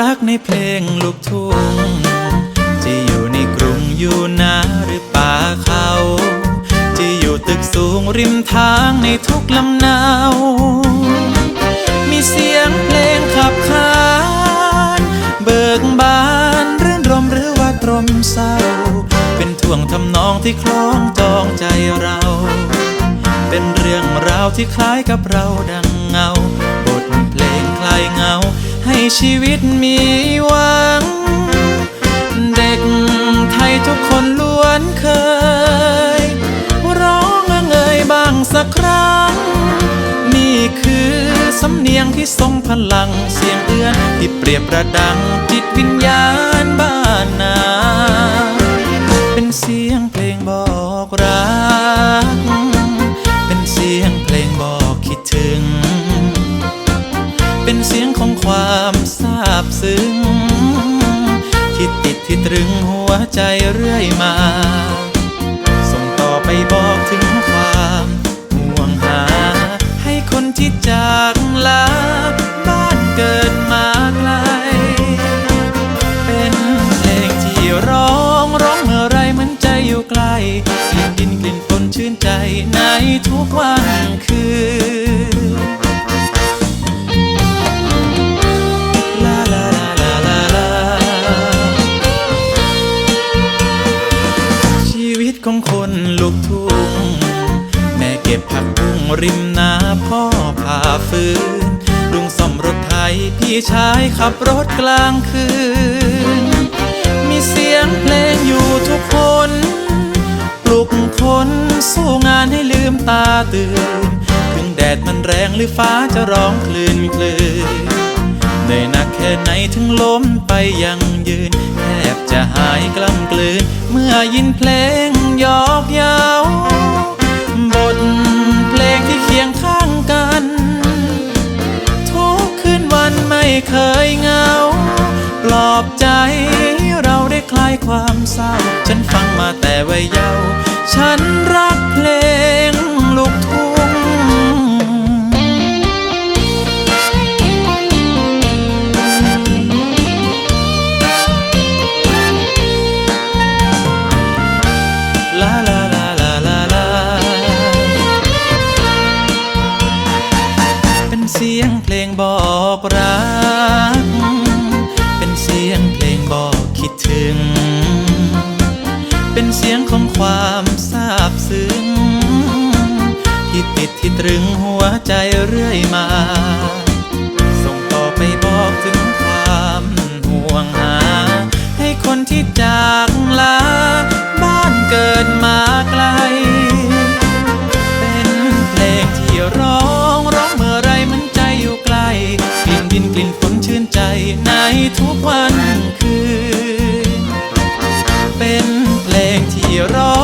รักในเพลงลูกทุ่งจะอยู่ในกรุงอยู่นาหรือป่าเขาจะอยู่ตึกสูงริมทางในทุกลำนาวมีเสียงเพลงขับขานเบิกบานรื่นรมหรือว่าตรมเศร้า เป็นท่วงทำนองที่คล้องจองใจเรา เป็นเรื่องราวที่คล้ายกับเราดังเงาบทเพลงคลายเงาให้ ชีวิตมีหวัง เด็กไทยทุกคนล้วนเคย ร้องเงยบ้างสักครั้ง นี่คือสำเนียงที่ทรงพลังเสียงเอื้อนที่เปรียบประดังจิตวิญญาณบ้านนา เป็นเสียงเพลงบอกรัก ตรึงหัวใจเรื่อยมา ส่งต่อไปบอกถึงความห่วงหา ให้คนที่จากลาบ้านเกิดมาไกล เป็นเพลงที่ร้องร้องเมื่อไรเหมือนใจอยู่ไกลกลิ่นดินกลิ่นฝนชื่นใจในทุกวันคืน ของคนลูกทุ่งแม่เก็บผักบุ้งริมนาพ่อผ่าฟืนลุงซ่อมรถไถพี่ชายขับรถกลางคืน มีเสียงเพลงอยู่ทุกคนปลุกคนสู้งานให้ลืมตาตื่น ถึงแดดมันแรงหรือฟ้าจะร้องคลื่นคลื่นเหนื่อยหนักแค่ไหนถึงล้มไปยังยืนายกล้ำกลืน เมื่อยินเพลงยอกย้าบทเพลงที่เคียงข้างกัน ทุกคืนวันไม่เคยเหงา ปลอบใจเราได้คลายความเศร้า ฉันฟังมาแต่วัยเยาว์ฉันรักเพลง ซึ้ง ที่ติดที่ตรึงหัวใจเรื่อยมา ส่งต่อไปบอกถึงความห่วงหา ให้คนที่จากลา บ้านเกิดมาไกล เป็นเพลงที่ร้องร้องเมื่อไรมันใจอยู่ไกลกลิ่นดินกลิ่นฝนชื่นใจในทุกวันคืนเป็นเพลงที่ร้อง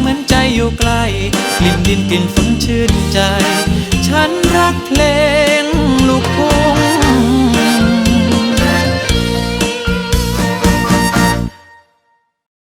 เหมือนใจอยู่ไกล กลิ่นดินกลิ่นฝนชื่นใจ ฉันรักเพลง